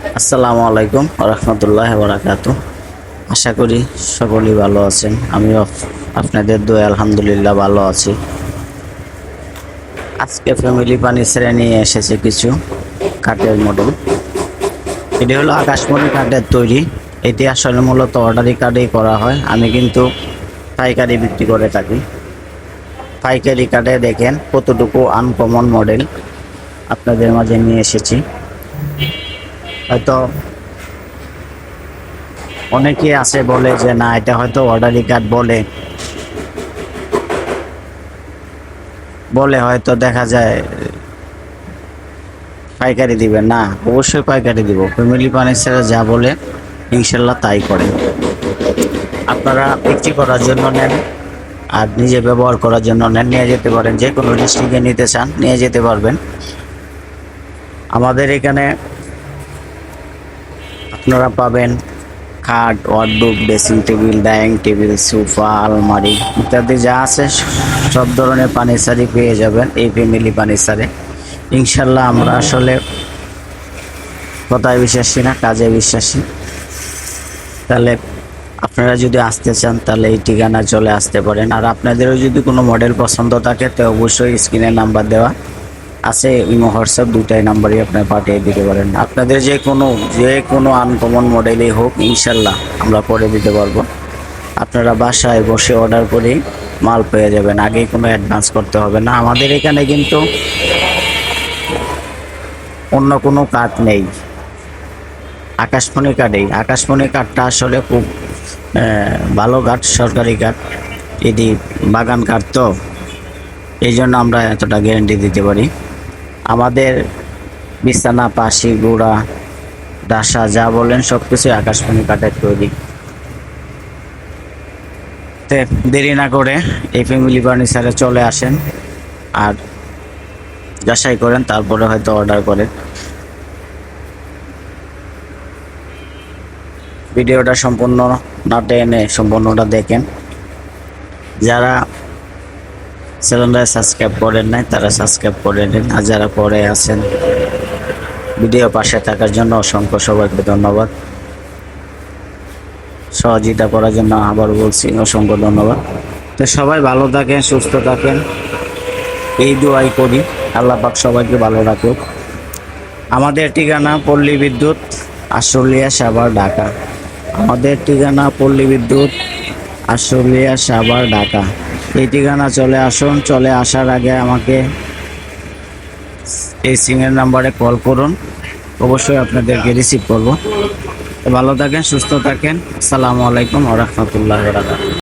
আসসালামু আলাইকুম রহমতুল্লাহ বারাকাত আশা করি সকলেই ভালো আছেন। আমিও আপনাদের দোয়া আলহামদুলিল্লাহ ভালো আছি। আজকে ফ্যামিলি ফার্নিচারে নিয়ে এসেছে কিছু কাঠের মডেল এটি হলো আকাশমণি কাঠের তৈরি। এটি আসলে মূলত অর্ডারি কার্ডেই করা হয়। আমি কিন্তু পাইকারি বিক্রি করে থাকি। পাইকারি কার্ডে দেখেন কতটুকু আনকমন মডেল আপনাদের মাঝে নিয়ে এসেছি। হয়তো অনেকে আছে বলে যে, না, এটা হয়তো অর্ডারি কার্ড বলে। বলে হয়তো দেখা যায় পাইকারি দিবে। না, অবশ্যই পাইকারি দিব। ফ্যামিলি ফার্নিচারে যা বলে ইনশাল্লাহ তাই করে। আপনারা বিক্রি করার জন্য নেন আর নিজে ব্যবহার করার জন্য নেন। নিয়ে যেতে পারেন। যে কোনো ডিস্ট্রিক্টে নিতে চান, নিয়ে যেতে পারবেন। আমাদের এখানে আপনারা পাবেন খাট wardrobe dressing table dining table sofa আলমারি ইত্যাদি যা আছে, সব ধরনের ফার্নিচারই পেয়ে যাবেন এই ফ্যামিলি ফার্নিচারে ইনশাল্লাহ আমরা আসলে কথায় বিশ্বাসী না, কাজে বিশ্বাসী। তাহলে আপনারা যদি আসতে চান, তাহলে এই ঠিকানা চলে আসতে পারেন। আর আপনাদেরও যদি কোনো মডেল পছন্দ থাকে, তো অবশ্যই স্ক্রিনে নাম্বার দেওয়া। আছে, ইমো, হোয়াটসঅ্যাপ দুটাই নাম্বারই আপনার পাঠিয়ে দিতে পারেন। আপনাদের যে কোনো যে কোনো আনকমন মডেলই হোক, ইনশাল্লাহ আমরা করে দিতে পারব। আপনারা বাসায় বসে অর্ডার করেই মাল পেয়ে যাবেন। আগেই কোনো অ্যাডভান্স করতে হবে না। আমাদের এখানে কিন্তু অন্য কোনো কাঠ নেই। আকাশমণি কাঠেই আকাশমণি কাঠটা আসলে খুব ভালো কাঠ সরকারি কাঠ এটি বাগান কাঠ তো, এই জন্য আমরা এতটা গ্যারেন্টি দিতে পারি। আমাদের বিছানা, পাশি, গোড়া, ডাসা, যা বলেন সব কিছুই আকাশবাণী কাঠের তৈরি। দেরি না করে এই ফ্যামিলি ফার্নিচারে চলে আসেন আর যাচাই করেন, তারপরে হয়তো অর্ডার করেন। ভিডিওটা সম্পূর্ণ না টেনে সম্পূর্ণটা দেখেন। যারা চ্যানেলটা সাবস্ক্রাইব করেন নাই, তারা সাবস্ক্রাইব করে নিন। আর যারা পরে আছেন, ভিডিও পাশে থাকার জন্য অসংখ্য সবাইকে ধন্যবাদ। সহযোগিতা করার জন্য আবার বলছি, অসংখ্য ধন্যবাদ। তো সবাই ভালো থাকেন, সুস্থ থাকেন। এই দোয়াই করি, আল্লাহ পাক সবাইকে ভালো রাখুক। আমাদের ঠিকানা পল্লী বিদ্যুৎ, আশুলিয়া সাভার, ঢাকা। আমাদের ঠিকানা পল্লী বিদ্যুৎ, আশুলিয়া সাভার, ঢাকা। এই ঠিকানা চলে আসুন, চলে আসার আগে আমাকে এই সিমের নাম্বারে কল করুন। অবশ্যই আপনাদেরকে রিসিভ করব। ভালো থাকেন, সুস্থ থাকেন। আসসালামু আলাইকুম রহমতুল্লাহ